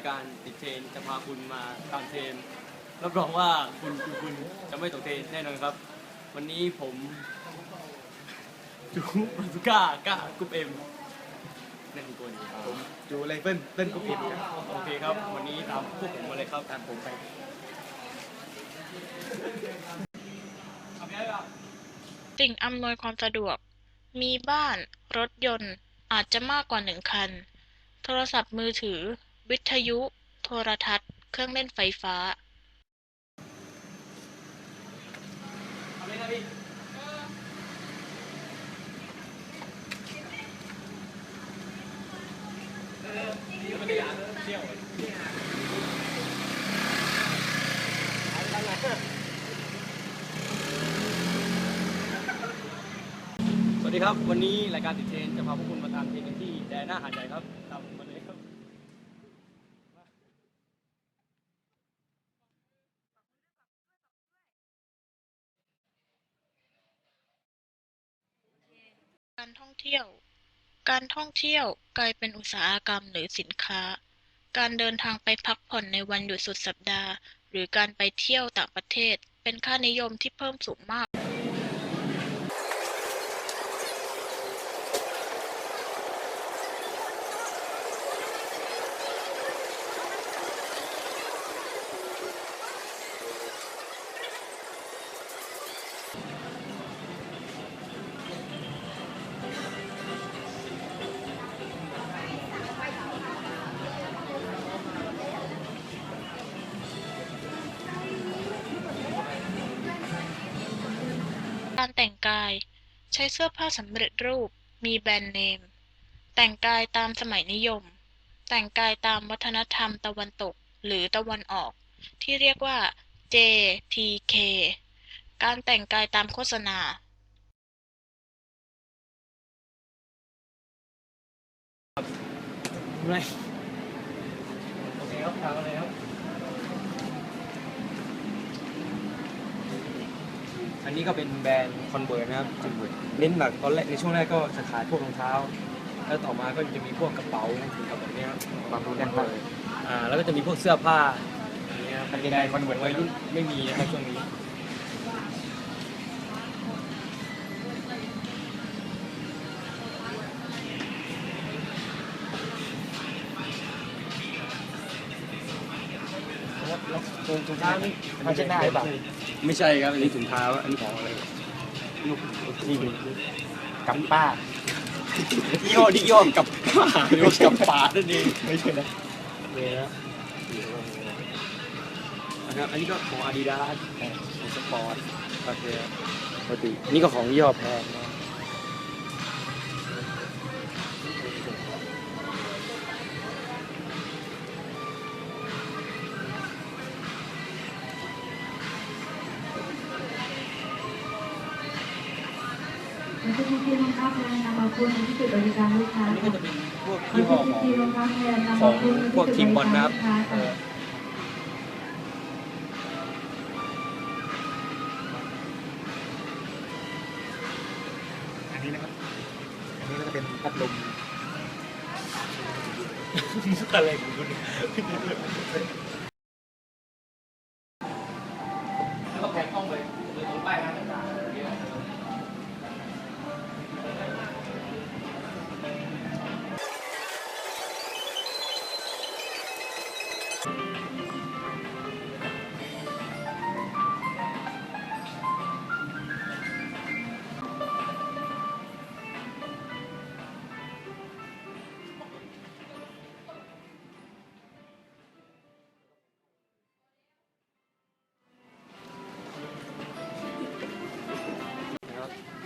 ายการติดเทรนจะพาคุณมาตามเทรนรับรองว่าคุณคุณคุณจะไม่ตกเทรนแน่นอนครับ วันนี้ผมจูบาสุก้ากล้ากรุ๊ปเอ็มนั่นคือตัวนี้ครับผมจูไรเฟิลเต้นกุ๊กอินครับโอเคครับ วันนี้ตามพวกผมมาเลยครับตามผมไปสิ่งอำนวยความสะดวก มีบ้าน รถยนต์ อาจจะมากกว่าหนึ่งคัน โทรศัพท์มือถือ วิทยุ โทรทัศน์ เครื่องเล่นไฟฟ้า สวัสดีครับ วันนี้รายการติดเทรนจะพาพวกคุณมาตามเทรนกันที่แดนหน้าหาดใหญ่ครับ ตามผมมาเลยครับ การท่องเที่ยว การท่องเที่ยวกลายเป็นอุตสาหกรรมหรือสินค้า การเดินทางไปพักผ่อนในวันหยุดสุดสัปดาห์ หรือการไปเที่ยวต่างประเทศ เป็นค่านิยมที่เพิ่มสูงมาก การแต่งกาย ใช้เสื้อผ้าสำเร็จรูป มีแบรนด์เนม แต่งกายตามสมัยนิยม แต่งกายตามวัฒนธรรมตะวันตกหรือตะวันออก ที่เรียกว่า JTK การแต่งกายตามโฆษณาไม่โอเคครับทางอะไรครับ อันนี้ก็เป็นแบรนด์คอนเวิร์นะครับคอนเวิร์เน้นหลักตอนแรกในช่วงแรกก็จะขายพวกรองเท้า แล้วต่อมาก็จะมีพวกกระเป๋าถึงกับแบบเนี้ยครับความรู้ด้านล่างอ่าแล้วก็จะมีพวกเสื้อผ้าอย่างเงี้ยครับเป็นยังไง Converse วัยรุ่นไม่มีนะครับช่วงนี้ แล้วตรงตรงเท้านี่ผ้าเช็ดหน้าหรือเปล่าไม่ใช่ครับ อันนี้ถุงเท้า อันนี้ของอะไรลูกนี่กับป้ายี่ห้อที่ย่อกับป่าหรือว่ากับป่านั่นเองไม่ใช่นะเลยนะนะครับ อันนี้ก็ของ Adidas ของสปอร์ตโอเคปกตินี่ก็ของยี่ห้อแพงนะ มันจะมีที่รองเท้าแพงนำมาคุณที่จุดบริการลูกค้าอันนี้ก็ค่ะจะเป็นพวกมันยี่ห้อจะของมีที่รองเท้าแพงนำขอมางคุณที่พวกจุดบทีมริบอลการนะครับลูกค้าเอค่ะออันนี้นะครับ อันนี้ก็จะเป็นพัดลมอะไรของคุณ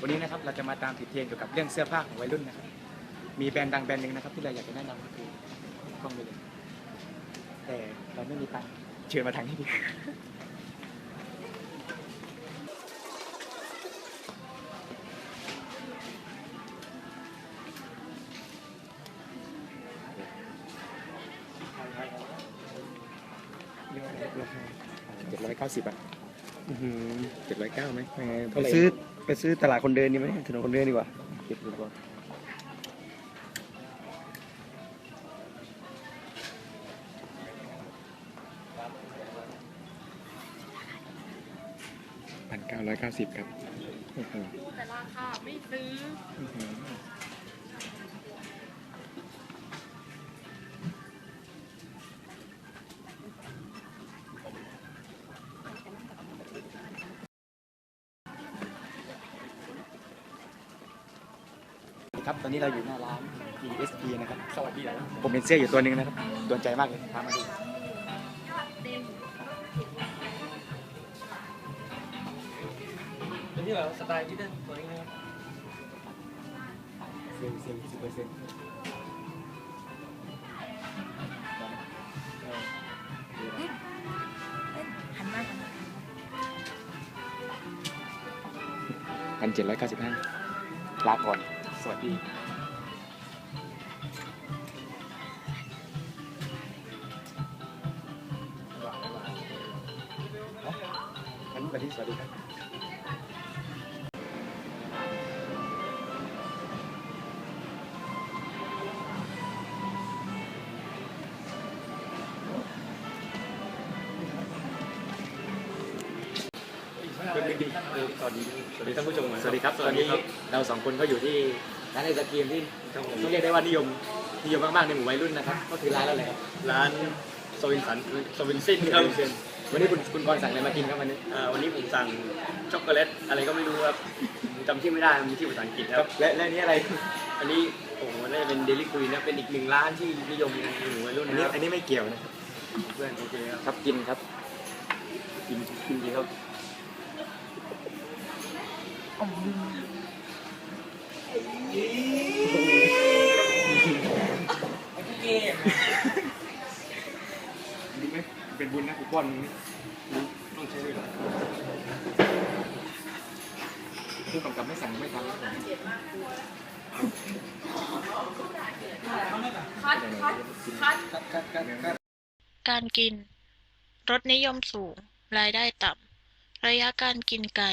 วันนี้นะครับเราจะมาตามติดเทรนเกี่ยวกับเรื่องเสื้อผ้าของวัยรุ่นนะครับ มีแบรนด์ดังแบรนด์หนึ่งนะครับ ที่เราอยากจะแนะนำก็คือกล้องไปเลยแต่เราไม่มีตังค์เชิญมาทางนี้ดีเจ็ดร้อยเก้าสิบอะเจ็ดร้อยเก้าไหมไปซื้อ ไปซื้อตลาดคนเดินดีไหมถนนคนเดินดีกว่าเก็บดีกว่าพันเก้าร้อยเก้าสิบครับแต่ราคาไม่ซื้อ ครับ ตอนนี้เราอยู่หน้าร้าน ESP นะครับ สวัสดีครับผมเป็นเสื้ออยู่ตัวหนึ่งนะครับโดนใจมากเลยพามาดูเป็นที่แบบสไตล์ที่ได้ตัวนี้นะครับเซลเซลสิบเปอร์เซ็นต์พันเจ็ดร้อยเก้าสิบห้าลาก่อนส วัสดีอันนี้สวัสดีสวัสดีครับสวัสดีสวัสดีสวัสดีท่านผู้ชมสวัสดีครับ ตอนนี้เราสองคนก็อยู่ที่ ร้านไอศกรีมที่ต้องเรียกได้ว่านิยมนิยมมากๆในหมู่วัยรุ่นนะครับก็คือร้านอะไรครับร้านโซวินสันโซวินซินครับวันนี้คุณคุณกรณ์สั่งอะไรมากินครับวันนี้อ่าวันนี้ผมสั่งช็อกโกแลตอะไรก็ไม่รู้ครับผมจำชื่อไม่ได้มันมีชื่อภาษาอังกฤษครับและและอันนี้อะไรอันนี้โอ้โหน่าจะเป็นเดลิคุยนะเป็นอีกหนึ่งร้านที่นิยมในหมู่วัยรุ่นอันนะนี้ครับอันนี้ไม่เกี่ยวนะครับเพื่อนโอเคครับครับกินครับกินกินดีครับ ดีไหมเป็น บุญนะกูป้อนมึงนี่ต้องใช้ด้วยเหรอผู้กำกับไม่สั่งไม่ทำครับผมการกิน รสนิยมสูง รายได้ต่ำ ระยะการกินไกล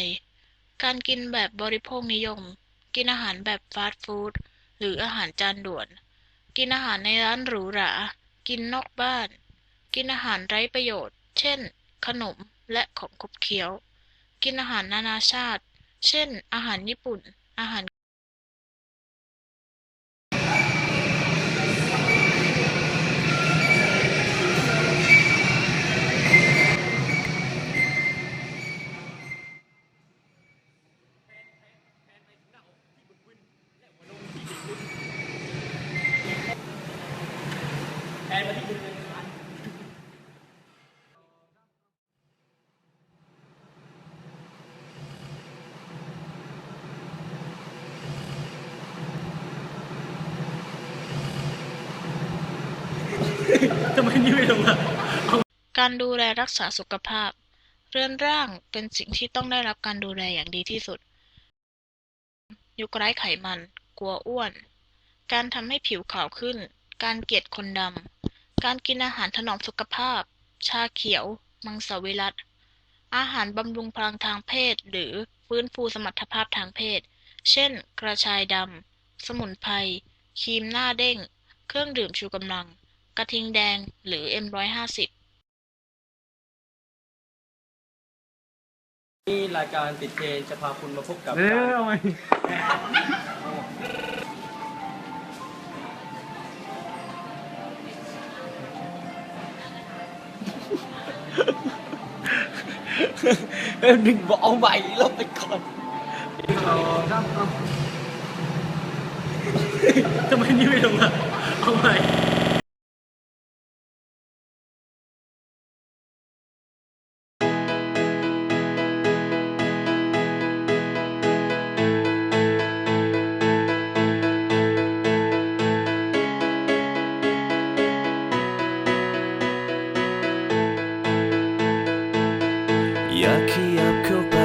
การกินแบบบริโภคนิยม กินอาหารแบบฟาสต์ฟู้ด หรืออาหารจานด่วน กินอาหารในร้านหรูหรา กินนอกบ้าน กินอาหารไร้ประโยชน์ เช่น ขนมและของขบเคี้ยว กินอาหารนานาชาติ เช่น อาหารญี่ปุ่น อาหารทำไม นี่ไม่ลงอะการดูแลรักษาสุขภาพ เรือนร่างเป็นสิ่งที่ต้องได้รับการดูแลอย่างดีที่สุด ยุคไร้ไขมัน กลัวอ้วน การทำให้ผิวขาวขึ้น การเกลียดคนดำ การกินอาหารถนอมสุขภาพ ชาเขียว มังสวิรัตอาหารบำรุงพลังทางเพศ หรือฟื้นฟูสมรรถภาพทางเพศ เช่น กระชายดำ สมุนไพร ครีมหน้าเด้ง เครื่องดื่มชูกำลัง กระทิงแดง หรือ M150 นี่รายการติดเทรนด์จะพาคุณมาพบกับเออเอาไหมเออหนึ่งบอกเอาใหม่ลบไปก่อนทำไมนี่ไม่ลงอะเอาใหม่ อยากขยับเข้าไป